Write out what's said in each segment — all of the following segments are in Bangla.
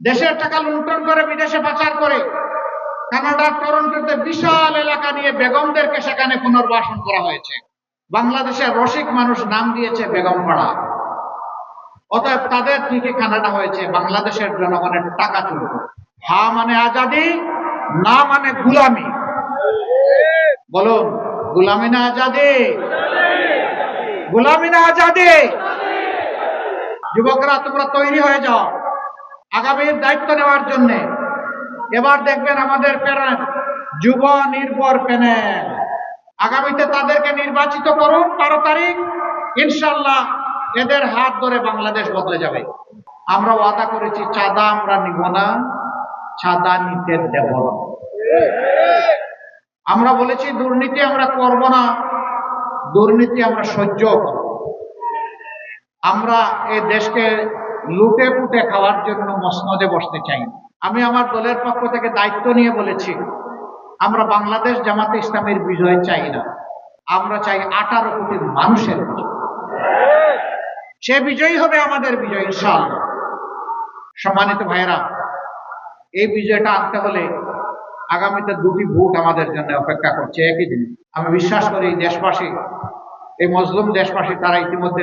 দেশের টাকা লুণ্ঠন করে, বিদেশে পাচার করে। কানাডার টরন্টোতে বিশাল এলাকা নিয়ে বেগমদেরকে সেখানে পুনর্বাসন করা হয়েছে। বাংলাদেশের রসিক মানুষ নাম দিয়েছে বেগম পাড়া অতএব তাদের থেকে কানাডা হয়েছে, বাংলাদেশের জনগণের টাকা চুরি হা মানে আজাদি, না মানে গুলামি। বলুন, গুলামি না আজাদি? গুলামি না আজাদি? যুবকরা, তোমরা তৈরি হয়ে যাও। আগামীর দায়িত্ব নেওয়ার জন্য। এবার দেখবেন আমাদের প্যানেল, যুব নির্ভর প্যানেল। আগামীতে তাদেরকে নির্বাচিত করুন বারো তারিখ। ইনশাল্লাহ এদের হাত ধরে বাংলাদেশ বদলে যাবে। আমরা ওয়াদা করেছি, চাঁদা আমরা নিব না, চাঁদা নিতে দেব না। আমরা বলেছি, দুর্নীতি আমরা করব না, দুর্নীতি আমরা সহ্য করব। আমরা এই দেশকে লুটে পুটে খাওয়ার জন্য মসনদে বসতে চাই। আমি আমার দলের পক্ষ থেকে দায়িত্ব নিয়ে বলেছি, আমরা বাংলাদেশ জামাতে ইসলামের বিজয় চাই না। আমরা চাই আঠারো কোটি মানুষের সে বিজয়ী হবে আমাদের বিজয়, ইনশাআল্লাহ। সম্মানিত ভাইয়েরা, এই বিজয়টা আনতে হলে আগামীতে দুটি ভোট আমাদের জন্য অপেক্ষা করছে একই দিন। আমি বিশ্বাস করি দেশবাসী, এই মজলুম দেশবাসী তারা ইতিমধ্যে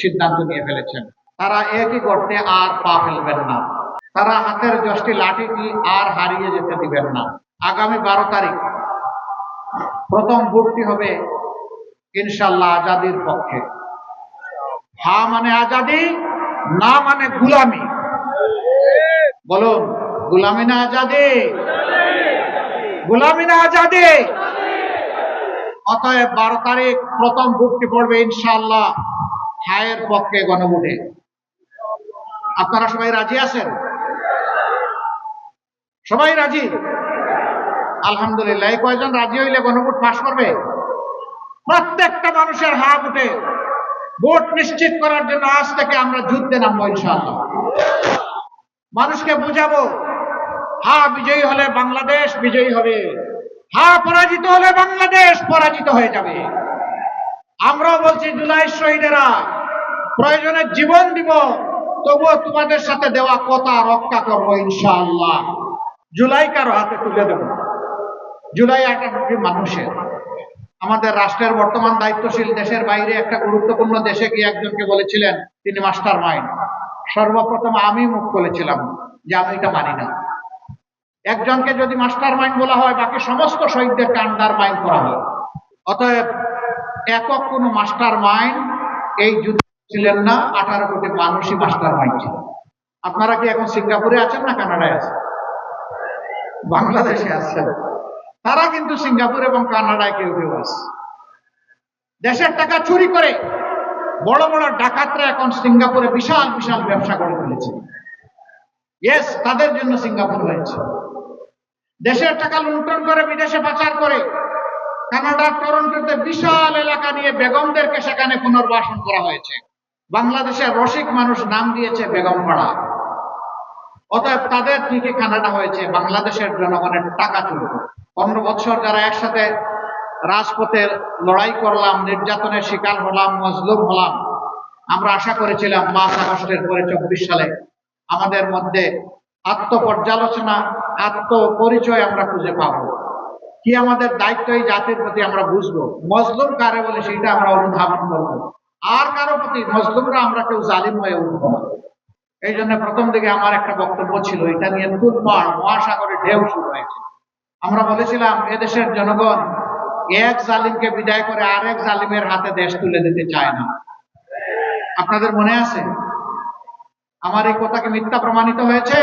সিদ্ধান্ত নিয়ে ফেলেছেন। তারা একই গর্তে আর পা ফেলবেন না। তারা হাতের যষ্টি লাঠিটি আর হারিয়ে যেতে দিবেন না। আগামী বারো তারিখ প্রথম ভোটটি হবে ইনশাল্লাহ আজাদির পক্ষে। হা মানে আজাদি, না মানে গুলামি। বলুন, গুলামি না আজাদি? গুলামি না আজাদি? অতএব বারো তারিখ প্রথম ভোটটি পড়বে ইনশাআল্লাহ। হায়ের পক্ষে গণভোটে। আপনারা সবাই রাজি আছেন? সবাই রাজি? আলহামদুলিল্লাহ, এই কয়জন রাজি হইলে গণভোট পাশ করবে? প্রত্যেকটা মানুষের হা উঠে ভোট নিশ্চিত করার জন্য আজ থেকে আমরা যুদ্ধে নামবো ইনশাআল্লাহ। মানুষকে বুঝাবো, হা বিজয়ী হলে বাংলাদেশ বিজয়ী হবে, হা পরাজিত হলে বাংলাদেশ পরাজিত হয়ে যাবে। আমরাও বলছি, জুলাই শহীদেরা প্রয়োজনে জীবন দিব তবুও তোমাদের সাথে দেওয়া কথা রক্ষা করব ইনশাআল্লাহ। জুলাই কারও হাতে তুলে দেব জুলাই একটা মানুষের। আমাদের রাষ্ট্রের বর্তমান দায়িত্বশীল দেশের বাইরে একটা গুরুত্বপূর্ণ দেশে গিয়ে একজনকে বলেছিলেন, তিনি মাস্টার মাইন্ড। সর্বপ্রথম আমি মুখ করেছিলাম যে আমি এটা মানি না। একজনকে যদি মাস্টার মাইন্ড বলা হয়, বাকি সমস্ত শহীদদেরকে আন্ডার মাইন্ড করা হয়। অতএব একক কোন মাস্টার মাইন্ড এই যুদ্ধ ছিলেন না, আঠারো কোটি মানুষই মাস্টার মাইন্ড ছিল। আপনারা কি এখন সিঙ্গাপুরে আছেন না কানাডায় আছেন? বাংলাদেশে আছেন। তারা কিন্তু সিঙ্গাপুর এবং কানাডায় কেউ কেউ আছে। দেশের টাকা চুরি করে বড় বড় ডাকাতরা এখন সিঙ্গাপুরে বিশাল বিশাল ব্যবসা করে তুলেছে। ইয়েস তাদের জন্য সিঙ্গাপুর হয়েছে। দেশের টাকা লুণ্ঠন করে বিদেশে পাচার করে কানাডার টরন্টোতে বিশাল এলাকা নিয়ে বেগমদেরকে সেখানে পুনর্বাসন করা হয়েছে। বাংলাদেশের রসিক মানুষ নাম দিয়েছে বেগম পাড়া অতএব তাদের থেকে কানাডা হয়েছে, বাংলাদেশের জনগণের টাকা চুরি। পনেরো বছর যারা একসাথে রাজপথে লড়াই করলাম, নির্যাতনের শিকার হলাম, মজলুম হলাম, আমরা আশা করেছিলাম পাঁচ আগস্টের পরে চব্বিশ সালে আমাদের মধ্যে আত্মপর্যালোচনা, আত্মপরিচয় আমরা খুঁজে পাবো। কি আমাদের দায়িত্ব এই জাতির প্রতি আমরা বুঝব? মজলুম কারে বলে সেটা আমরা অনুধাবন করব। আর কারও প্রতি মজলুমরা আমরা কেউ জালিম হয়ে উঠবো এই জন্য প্রথম দিকে আমার একটা বক্তব্য ছিল, এটা নিয়ে তুলমার মহাসাগরে ঢেউ শুরু হয়েছে। আমরা বলেছিলাম, এদেশের জনগণ এক জালিমকে বিদায় করে আরেক জালিমের হাতে দেশ তুলে দিতে চায় না। আপনাদের মনে আছে? আমার এই কথা কি মিথ্যা প্রমাণিত হয়েছে?